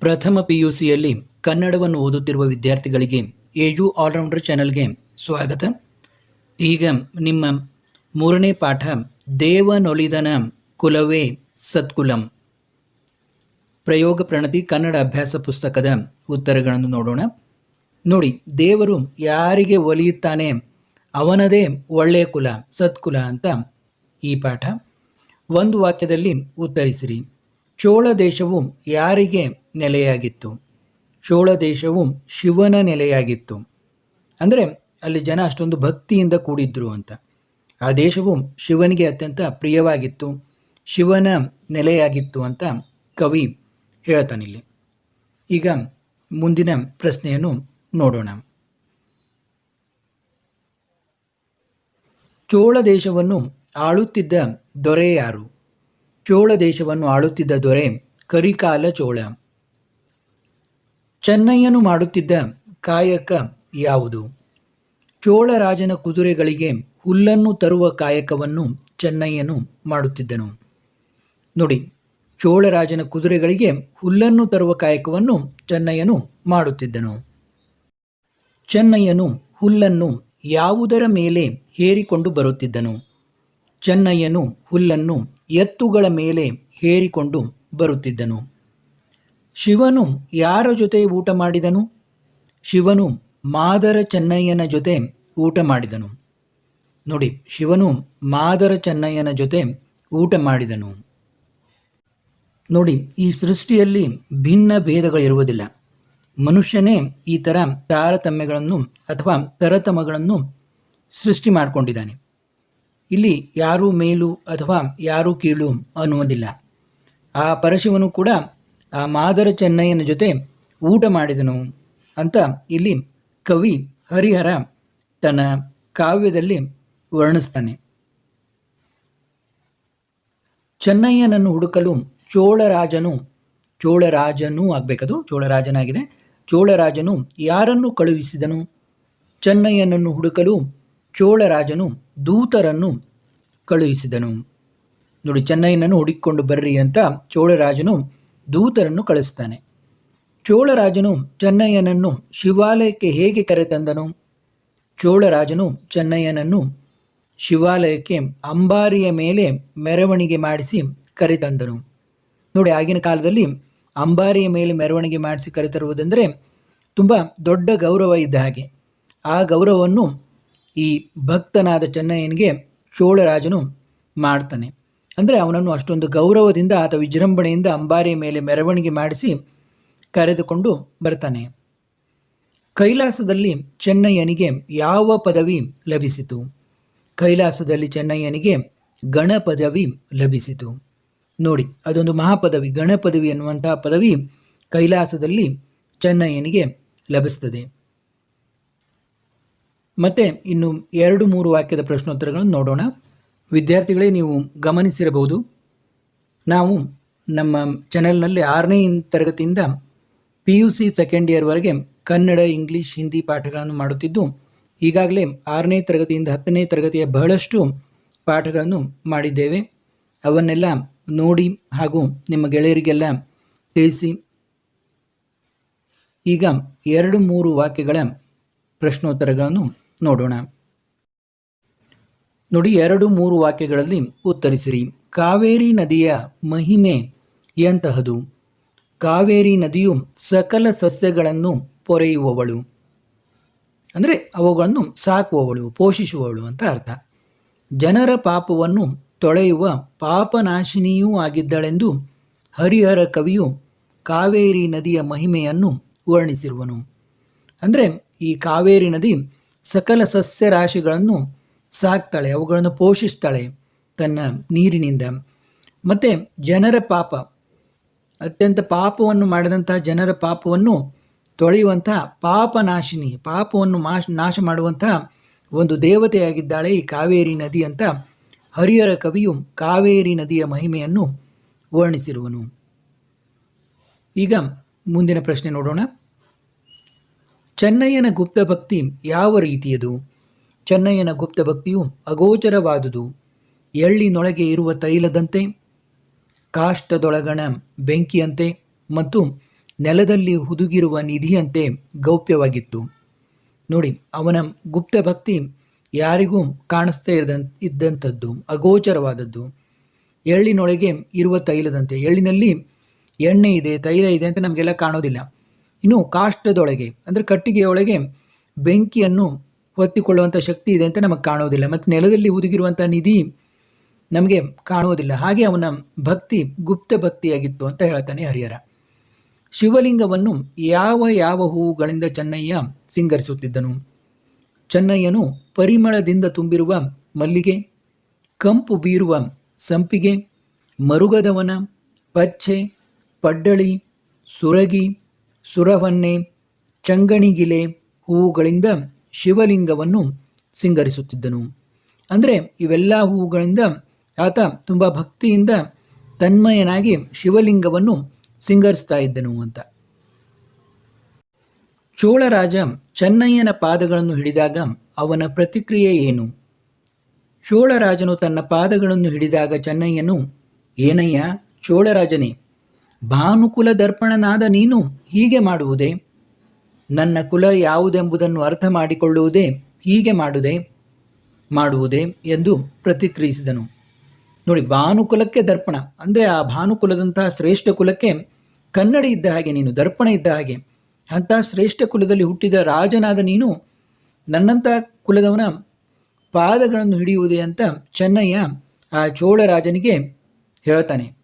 ಪ್ರಥಮ ಪಿಯುಸಿಯಲ್ಲಿ ಕನ್ನಡವನ್ನು ಓದುತ್ತಿರುವ ವಿದ್ಯಾರ್ಥಿಗಳಿಗೆ ಏಜು ಆಲ್ರೌಂಡರ್ ಚಾನೆಲ್ಗೆ ಸ್ವಾಗತ. ಈಗ ನಿಮ್ಮ ಮೂರನೇ ಪಾಠ, ದೇವನೊಲಿದನ ಕುಲವೇ ಸತ್ಕುಲಂ. ಪ್ರಯೋಗ ಪ್ರಣತಿ ಕನ್ನಡ ಅಭ್ಯಾಸ ಪುಸ್ತಕದ ಉತ್ತರಗಳನ್ನು ನೋಡೋಣ. ನೋಡಿ, ದೇವರು ಯಾರಿಗೆ ಒಲಿಯುತ್ತಾನೆ? ಅವನದೇ ಒಳ್ಳೆಯ ಕುಲ, ಸತ್ಕುಲ ಅಂತ ಈ ಪಾಠ. ಒಂದು ವಾಕ್ಯದಲ್ಲಿ ಉತ್ತರಿಸಿರಿ. ಚೋಳ ದೇಶವು ಯಾರಿಗೆ ನೆಲೆಯಾಗಿತ್ತು. ಚೋಳ ದೇಶವು ಶಿವನ ನೆಲೆಯಾಗಿತ್ತು. ಅಂದರೆ ಅಲ್ಲಿ ಜನ ಅಷ್ಟೊಂದು ಭಕ್ತಿಯಿಂದ ಕೂಡಿದ್ರು ಅಂತ. ಆ ದೇಶವು ಶಿವನಿಗೆ ಅತ್ಯಂತ ಪ್ರಿಯವಾಗಿತ್ತು. ಶಿವನ ನೆಲೆಯಾಗಿತ್ತು ಅಂತ ಕವಿ ಹೇಳ್ತಾನಿಲ್ಲಿ ಈಗ ಮುಂದಿನ ಪ್ರಶ್ನೆಯನ್ನು ನೋಡೋಣ. ಚೋಳ ದೇಶವನ್ನು ಆಳುತ್ತಿದ್ದ ದೊರೆ ಯಾರು? ಚೋಳ ದೇಶವನ್ನು ಆಳುತ್ತಿದ್ದ ದೊರೆ ಕರಿಕಾಲ ಚೋಳ. ಚೆನ್ನಯ್ಯನು ಮಾಡುತ್ತಿದ್ದ ಕಾಯಕ ಯಾವುದು? ಚೋಳರಾಜನ ಕುದುರೆಗಳಿಗೆ ಹುಲ್ಲನ್ನು ತರುವ ಕಾಯಕವನ್ನು ಚೆನ್ನಯ್ಯನು ಮಾಡುತ್ತಿದ್ದನು. ನೋಡಿ ಚೋಳರಾಜನ ಕುದುರೆಗಳಿಗೆ ಹುಲ್ಲನ್ನು ತರುವ ಕಾಯಕವನ್ನು ಚೆನ್ನಯ್ಯನು ಮಾಡುತ್ತಿದ್ದನು. ಚೆನ್ನಯ್ಯನು ಹುಲ್ಲನ್ನು ಯಾವುದರ ಮೇಲೆ ಹೇರಿಕೊಂಡು ಬರುತ್ತಿದ್ದನು? ಚೆನ್ನಯ್ಯನು ಹುಲ್ಲನ್ನು ಎತ್ತುಗಳ ಮೇಲೆ ಹೇರಿಕೊಂಡು ಬರುತ್ತಿದ್ದನು. ಶಿವನು ಯಾರ ಜೊತೆ ಊಟ ಮಾಡಿದನು? ಶಿವನು ಮಾದರ ಚೆನ್ನಯ್ಯನ ಜೊತೆ ಊಟ ಮಾಡಿದನು. ನೋಡಿ, ಶಿವನು ಮಾದರ ಚೆನ್ನಯ್ಯನ ಜೊತೆ ಊಟ ಮಾಡಿದನು. ನೋಡಿ, ಈ ಸೃಷ್ಟಿಯಲ್ಲಿ ಭಿನ್ನ ಭೇದಗಳಿರುವುದಿಲ್ಲ. ಮನುಷ್ಯನೇ ಈ ಥರ ತಾರತಮ್ಯಗಳನ್ನು ಅಥವಾ ತರತಮಗಳನ್ನು ಸೃಷ್ಟಿ ಮಾಡಿಕೊಂಡಿದ್ದಾನೆ. ಇಲ್ಲಿ ಯಾರೂ ಮೇಲು ಅಥವಾ ಯಾರೂ ಕೀಳು ಅನ್ನುವುದಿಲ್ಲ. ಆ ಪರಶಿವನು ಕೂಡ ಆ ಮಾದರ ಚೆನ್ನಯ್ಯನ ಜೊತೆ ಊಟ ಮಾಡಿದನು ಅಂತ ಇಲ್ಲಿ ಕವಿ ಹರಿಹರ ತನ್ನ ಕಾವ್ಯದಲ್ಲಿ ವರ್ಣಿಸ್ತಾನೆ. ಚೆನ್ನಯ್ಯನನ್ನು ಹುಡುಕಲು ಚೋಳರಾಜನು, ಚೋಳರಾಜನೂ ಆಗಬೇಕದು, ಚೋಳರಾಜನಾಗಿದೆ. ಚೋಳರಾಜನು ಯಾರನ್ನು ಕಳುಹಿಸಿದನು? ಚೆನ್ನಯ್ಯನನ್ನು ಹುಡುಕಲು ಚೋಳರಾಜನು ದೂತರನ್ನು ಕಳುಹಿಸಿದನು. ನೋಡಿ ಚೆನ್ನಯ್ಯನನ್ನು ಹುಡುಕಿಕೊಂಡು ಬರ್ರಿ ಅಂತ ಚೋಳರಾಜನು ದೂತರನ್ನು ಕಳಿಸ್ತಾನೆ. ಚೋಳರಾಜನು ಚೆನ್ನಯ್ಯನನ್ನು ಶಿವಾಲಯಕ್ಕೆ ಹೇಗೆ ಕರೆತಂದನು ಚೋಳರಾಜನು ಚೆನ್ನಯ್ಯನನ್ನು ಶಿವಾಲಯಕ್ಕೆ ಅಂಬಾರಿಯ ಮೇಲೆ ಮೆರವಣಿಗೆ ಮಾಡಿಸಿ ಕರೆತಂದನು ನೋಡಿ, ಆಗಿನ ಕಾಲದಲ್ಲಿ ಅಂಬಾರಿಯ ಮೇಲೆ ಮೆರವಣಿಗೆ ಮಾಡಿಸಿ ಕರೆತರುವುದೆಂದರೆ ತುಂಬ ದೊಡ್ಡ ಗೌರವ ಇದ್ದ ಹಾಗೆ. ಆ ಗೌರವವನ್ನು ಈ ಭಕ್ತನಾದ ಚೆನ್ನಯ್ಯನಿಗೆ ಚೋಳರಾಜನು ಮಾಡ್ತಾನೆ. ಅಂದರೆ ಅವನನ್ನು ಅಷ್ಟೊಂದು ಗೌರವದಿಂದ ಆತ ವಿಜೃಂಭಣೆಯಿಂದ ಅಂಬಾರಿ ಮೇಲೆ ಮೆರವಣಿಗೆ ಮಾಡಿಸಿ ಕರೆದುಕೊಂಡು ಬರ್ತಾನೆ. ಕೈಲಾಸದಲ್ಲಿ ಚೆನ್ನಯ್ಯನಿಗೆ ಯಾವ ಪದವಿ ಲಭಿಸಿತು? ಕೈಲಾಸದಲ್ಲಿ ಚೆನ್ನಯ್ಯನಿಗೆ ಗಣ ಪದವಿ ಲಭಿಸಿತು. ನೋಡಿ, ಅದೊಂದು ಮಹಾಪದವಿ. ಗಣ ಪದವಿ ಎನ್ನುವಂತಹ ಪದವಿ ಕೈಲಾಸದಲ್ಲಿ ಚೆನ್ನಯ್ಯನಿಗೆ ಲಭಿಸ್ತದೆ. ಮತ್ತೆ ಇನ್ನು ಎರಡು ಮೂರು ವಾಕ್ಯದ ಪ್ರಶ್ನೋತ್ತರಗಳನ್ನು ನೋಡೋಣ. ವಿದ್ಯಾರ್ಥಿಗಳೇ ನೀವು ಗಮನಿಸಿರಬಹುದು. ನಾವು ನಮ್ಮ ಚಾನೆಲ್ನಲ್ಲಿ ಆರನೇ ತರಗತಿಯಿಂದ ಪಿ ಯು ಸಿ ಸೆಕೆಂಡ್ ಇಯರ್ವರೆಗೆ ಕನ್ನಡ, ಇಂಗ್ಲೀಷ್, ಹಿಂದಿ ಪಾಠಗಳನ್ನು ಮಾಡುತ್ತಿದ್ದು, ಈಗಾಗಲೇ ಆರನೇ ತರಗತಿಯಿಂದ ಹತ್ತನೇ ತರಗತಿಯ ಬಹಳಷ್ಟು ಪಾಠಗಳನ್ನು ಮಾಡಿದ್ದೇವೆ. ಅವನ್ನೆಲ್ಲ ನೋಡಿ ಹಾಗೂ ನಿಮ್ಮ ಗೆಳೆಯರಿಗೆಲ್ಲ ತಿಳಿಸಿ. ಈಗ ಎರಡು ಮೂರು ವಾಕ್ಯಗಳ ಪ್ರಶ್ನೋತ್ತರಗಳನ್ನು ನೋಡೋಣ. ನೋಡಿ ಎರಡು ಮೂರು ವಾಕ್ಯಗಳಲ್ಲಿ ಉತ್ತರಿಸಿರಿ. ಕಾವೇರಿ ನದಿಯ ಮಹಿಮೆ ಎಂತಹದು? ಕಾವೇರಿ ನದಿಯು ಸಕಲ ಸಸ್ಯಗಳನ್ನು ಪೊರೆಯುವವಳು. ಅಂದರೆ ಅವುಗಳನ್ನು ಸಾಕುವವಳು, ಪೋಷಿಸುವವಳು ಅಂತ ಅರ್ಥ. ಜನರ ಪಾಪವನ್ನು ತೊಳೆಯುವ ಪಾಪನಾಶಿನಿಯೂ ಆಗಿದ್ದಳೆಂದು ಹರಿಹರ ಕವಿಯು ಕಾವೇರಿ ನದಿಯ ಮಹಿಮೆಯನ್ನು ವರ್ಣಿಸಿರುವನು. ಅಂದರೆ ಈ ಕಾವೇರಿ ನದಿ ಸಕಲ ಸಸ್ಯರಾಶಿಗಳನ್ನು ಸಾಕ್ತಾಳೆ, ಅವುಗಳನ್ನು ಪೋಷಿಸ್ತಾಳೆ ತನ್ನ ನೀರಿನಿಂದ. ಮತ್ತು ಜನರ ಪಾಪ. ಅತ್ಯಂತ ಪಾಪವನ್ನು ಮಾಡಿದಂತಹ ಜನರ ಪಾಪವನ್ನು ತೊಳೆಯುವಂತಹ ಪಾಪನಾಶಿನಿ, ಪಾಪವನ್ನು ಮಾಶ್, ನಾಶ ಮಾಡುವಂತಹ ಒಂದು ದೇವತೆಯಾಗಿದ್ದಾಳೆ ಈ ಕಾವೇರಿ ನದಿ ಅಂತ ಹರಿಹರ ಕವಿಯು ಕಾವೇರಿ ನದಿಯ ಮಹಿಮೆಯನ್ನು ವರ್ಣಿಸಿರುವನು. ಈಗ ಮುಂದಿನ ಪ್ರಶ್ನೆ ನೋಡೋಣ. ಚೆನ್ನಯ್ಯನ ಗುಪ್ತ ಭಕ್ತಿ ಯಾವ ರೀತಿಯದು? ಚೆನ್ನಯ್ಯನ ಗುಪ್ತ ಭಕ್ತಿಯು ಅಗೋಚರವಾದುದು. ಎಳ್ಳಿನೊಳಗೆ ಇರುವ ತೈಲದಂತೆ, ಕಾಷ್ಟದೊಳಗಣ ಬೆಂಕಿಯಂತೆ ಮತ್ತು ನೆಲದಲ್ಲಿ ಹುದುಗಿರುವ ನಿಧಿಯಂತೆ ಗೌಪ್ಯವಾಗಿತ್ತು. ನೋಡಿ, ಅವನ ಗುಪ್ತ ಭಕ್ತಿ ಯಾರಿಗೂ ಕಾಣಿಸ್ತಾ ಇರದಂತ ಇದ್ದಂಥದ್ದು, ಅಗೋಚರವಾದದ್ದು. ಎಳ್ಳಿನೊಳಗೆ ಇರುವ ತೈಲದಂತೆ, ಎಳ್ಳಿನಲ್ಲಿ ಎಣ್ಣೆ ಇದೆ, ತೈಲ ಇದೆ ಅಂತ ನಮಗೆಲ್ಲ ಕಾಣೋದಿಲ್ಲ. ಇನ್ನು ಕಾಷ್ಟದೊಳಗೆ, ಅಂದರೆ ಕಟ್ಟಿಗೆಯೊಳಗೆ ಬೆಂಕಿಯನ್ನು ಹೊತ್ತಿಕೊಳ್ಳುವಂಥ ಶಕ್ತಿ ಇದೆ ಅಂತ ನಮಗೆ ಕಾಣೋದಿಲ್ಲ ಮತ್ತು ನೆಲದಲ್ಲಿ ಹುದುಗಿರುವಂಥ ನಿಧಿ ನಮಗೆ ಕಾಣುವುದಿಲ್ಲ. ಹಾಗೆ ಅವನ ಭಕ್ತಿ ಗುಪ್ತ ಭಕ್ತಿಯಾಗಿತ್ತು ಅಂತ ಹೇಳ್ತಾನೆ ಹರಿಹರ. ಶಿವಲಿಂಗವನ್ನು ಯಾವ ಯಾವ ಹೂವುಗಳಿಂದ ಚೆನ್ನಯ್ಯ ಸಿಂಗರಿಸುತ್ತಿದ್ದನು? ಚೆನ್ನಯ್ಯನು ಪರಿಮಳದಿಂದ ತುಂಬಿರುವ ಮಲ್ಲಿಗೆ, ಕಂಪು ಬೀರುವ ಸಂಪಿಗೆ, ಮರುಗದವನ, ಪಚ್ಚೆ, ಪಡ್ಡಳಿ, ಸುರಗಿ ಸುರವನ್ನೆ ಚಂಗಣಿಗಿಲೆ ಹೂವುಗಳಿಂದ ಶಿವಲಿಂಗವನ್ನು ಸಿಂಗರಿಸುತ್ತಿದ್ದನು. ಅಂದರೆ ಇವೆಲ್ಲ ಹೂವುಗಳಿಂದ ಆತ ತುಂಬ ಭಕ್ತಿಯಿಂದ ತನ್ಮಯನಾಗಿ ಶಿವಲಿಂಗವನ್ನು ಸಿಂಗರಿಸ್ತಾ ಇದ್ದನು ಅಂತ. ಚೋಳರಾಜ ಚೆನ್ನಯ್ಯನ ಪಾದಗಳನ್ನು ಹಿಡಿದಾಗ ಅವನ ಪ್ರತಿಕ್ರಿಯೆ ಏನು? ಚೋಳರಾಜನು ತನ್ನ ಪಾದಗಳನ್ನು ಹಿಡಿದಾಗ ಚೆನ್ನಯ್ಯನು, ಏನಯ್ಯ, ಚೋಳರಾಜನೇ, ಭಾನುಕುಲ ದರ್ಪಣನಾದ ನೀನು ಹೀಗೆ ಮಾಡುವುದೇ? ನನ್ನ ಕುಲ ಯಾವುದೆಂಬುದನ್ನು ಅರ್ಥ ಮಾಡಿಕೊಳ್ಳುವುದೇ ಹೀಗೆ ಮಾಡುದೇ, ಮಾಡುವುದೇ ಎಂದು ಪ್ರತಿಕ್ರಿಯಿಸಿದನು. ನೋಡಿ, ಭಾನುಕುಲಕ್ಕೆ ದರ್ಪಣ. ಅಂದರೆ ಆ ಭಾನುಕುಲದಂತಹ ಶ್ರೇಷ್ಠ ಕುಲಕ್ಕೆ ಕನ್ನಡಿ ಇದ್ದ ಹಾಗೆ ನೀನು, ದರ್ಪಣ ಇದ್ದ ಹಾಗೆ. ಅಂತಹ ಶ್ರೇಷ್ಠ ಕುಲದಲ್ಲಿ ಹುಟ್ಟಿದ ರಾಜನಾದ ನೀನು ನನ್ನಂಥ ಕುಲದವನ ಪಾದಗಳನ್ನು ಹಿಡಿಯುವುದೇ ಅಂತ ಚೆನ್ನಯ್ಯ ಆ ಚೋಳ ರಾಜನಿಗೆ ಹೇಳ್ತಾನೆ.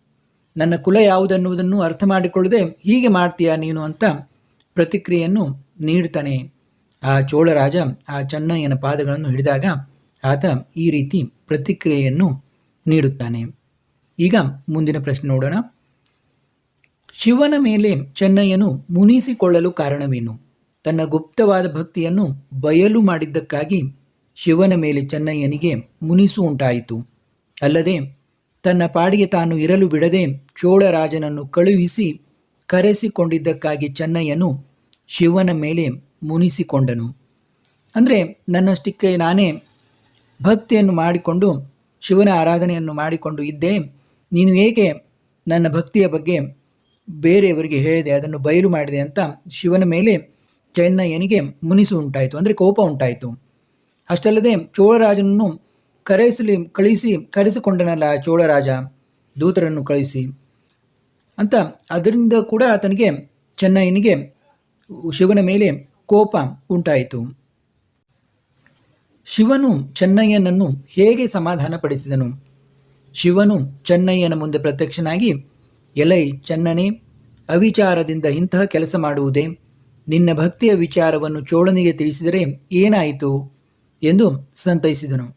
ನನ್ನ ಕುಲ ಯಾವುದನ್ನುವುದನ್ನು ಅರ್ಥ ಮಾಡಿಕೊಳ್ಳದೆ ಹೀಗೆ ಮಾಡ್ತೀಯಾ ನೀನು ಅಂತ ಪ್ರತಿಕ್ರಿಯೆಯನ್ನು ನೀಡ್ತಾನೆ. ಆ ಚೋಳರಾಜ ಆ ಚೆನ್ನಯ್ಯನ ಪಾದಗಳನ್ನು ಹಿಡಿದಾಗ ಆತ ಈ ರೀತಿ ಪ್ರತಿಕ್ರಿಯೆಯನ್ನು ನೀಡುತ್ತಾನೆ. ಈಗ ಮುಂದಿನ ಪ್ರಶ್ನೆ ನೋಡೋಣ. ಶಿವನ ಮೇಲೆ ಚೆನ್ನಯ್ಯನು ಮುನಿಸಿಕೊಳ್ಳಲು ಕಾರಣವೇನು? ತನ್ನ ಗುಪ್ತವಾದ ಭಕ್ತಿಯನ್ನು ಬಯಲು ಮಾಡಿದ್ದಕ್ಕಾಗಿ ಶಿವನ ಮೇಲೆ ಚೆನ್ನಯ್ಯನಿಗೆ ಮುನಿಸು ಉಂಟಾಯಿತು. ಅಲ್ಲದೆ ತನ್ನ ಪಾಡಿಗೆ ತಾನು ಇರಲು ಬಿಡದೆ ಚೋಳರಾಜನನ್ನು ಕಳುಹಿಸಿ ಕರೆಸಿಕೊಂಡಿದ್ದಕ್ಕಾಗಿ ಚೆನ್ನಯ್ಯನು ಶಿವನ ಮೇಲೆ ಮುನಿಸಿಕೊಂಡನು. ಅಂದರೆ ನನ್ನಷ್ಟಕ್ಕೆ ನಾನೇ ಭಕ್ತಿಯನ್ನು ಮಾಡಿಕೊಂಡು ಶಿವನ ಆರಾಧನೆಯನ್ನು ಮಾಡಿಕೊಂಡು ಇದ್ದೆ. ನೀನು ಏಕೆ ನನ್ನ ಭಕ್ತಿಯ ಬಗ್ಗೆ ಬೇರೆಯವರಿಗೆ ಹೇಳಿದೆ, ಅದನ್ನು ಬಯಲು ಮಾಡಿದೆ ಅಂತ ಶಿವನ ಮೇಲೆ ಚೆನ್ನಯ್ಯನಿಗೆ ಮುನಿಸು ಉಂಟಾಯಿತು, ಅಂದರೆ ಕೋಪ ಉಂಟಾಯಿತು. ಅಷ್ಟಲ್ಲದೆ ಚೋಳರಾಜನನ್ನು ಕರೆಸಲಿ, ಕಳಿಸಿ, ಕರೆಸಿಕೊಂಡನಲ್ಲ ಚೋಳರಾಜ, ದೂತರನ್ನು ಕಳಿಸಿ. ಅಂತ ಅದರಿಂದ ಕೂಡ ಆತನಿಗೆ ಚೆನ್ನಯ್ಯನಿಗೆ ಶಿವನ ಮೇಲೆ ಕೋಪ ಉಂಟಾಯಿತು. ಶಿವನು ಚೆನ್ನಯ್ಯನನ್ನು ಹೇಗೆ ಸಮಾಧಾನಪಡಿಸಿದನು? ಶಿವನು ಚೆನ್ನಯ್ಯನ ಮುಂದೆ ಪ್ರತ್ಯಕ್ಷನಾಗಿ, ಎಲೈ ಚೆನ್ನನೇ, ಅವಿಚಾರದಿಂದ ಇಂತಹ ಕೆಲಸ ಮಾಡುವುದೇ? ನಿನ್ನ ಭಕ್ತಿಯ ವಿಚಾರವನ್ನು ಚೋಳನಿಗೆ ತಿಳಿಸಿದರೆ ಏನಾಯಿತು? ಎಂದು ಸಂತೈಸಿದನು.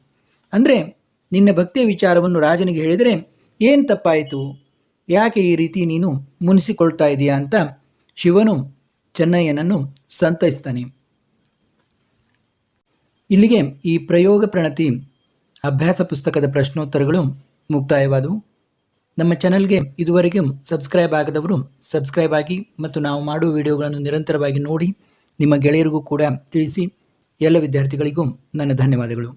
ಅಂದರೆ, ನಿನ್ನ ಭಕ್ತಿಯ ವಿಚಾರವನ್ನು ರಾಜನಿಗೆ ಹೇಳಿದರೆ ಏನು ತಪ್ಪಾಯಿತು? ಯಾಕೆ ಈ ರೀತಿ ನೀನು ಮುನಿಸಿಕೊಳ್ತಾ ಇದೆಯಾ ಅಂತ ಶಿವನು ಚೆನ್ನಯ್ಯನನ್ನು ಸಂತೈಸ್ತಾನೆ. ಇಲ್ಲಿಗೆ ಈ ಪ್ರಯೋಗ ಪ್ರಣತಿ, ಅಭ್ಯಾಸ ಪುಸ್ತಕದ ಪ್ರಶ್ನೋತ್ತರಗಳು ಮುಕ್ತಾಯವಾದವು. ನಮ್ಮ ಚಾನಲ್ಗೆ ಇದುವರೆಗೆ ಸಬ್ಸ್ಕ್ರೈಬ್ ಆಗದವರು ಸಬ್ಸ್ಕ್ರೈಬ್ ಆಗಿ ಮತ್ತು ನಾವು ಮಾಡುವ ವಿಡಿಯೋಗಳನ್ನು ನಿರಂತರವಾಗಿ ನೋಡಿ ನಿಮ್ಮ ಗೆಳೆಯರಿಗೂ ಕೂಡ ತಿಳಿಸಿ. ಎಲ್ಲ ವಿದ್ಯಾರ್ಥಿಗಳಿಗೂ ನನ್ನ ಧನ್ಯವಾದಗಳು.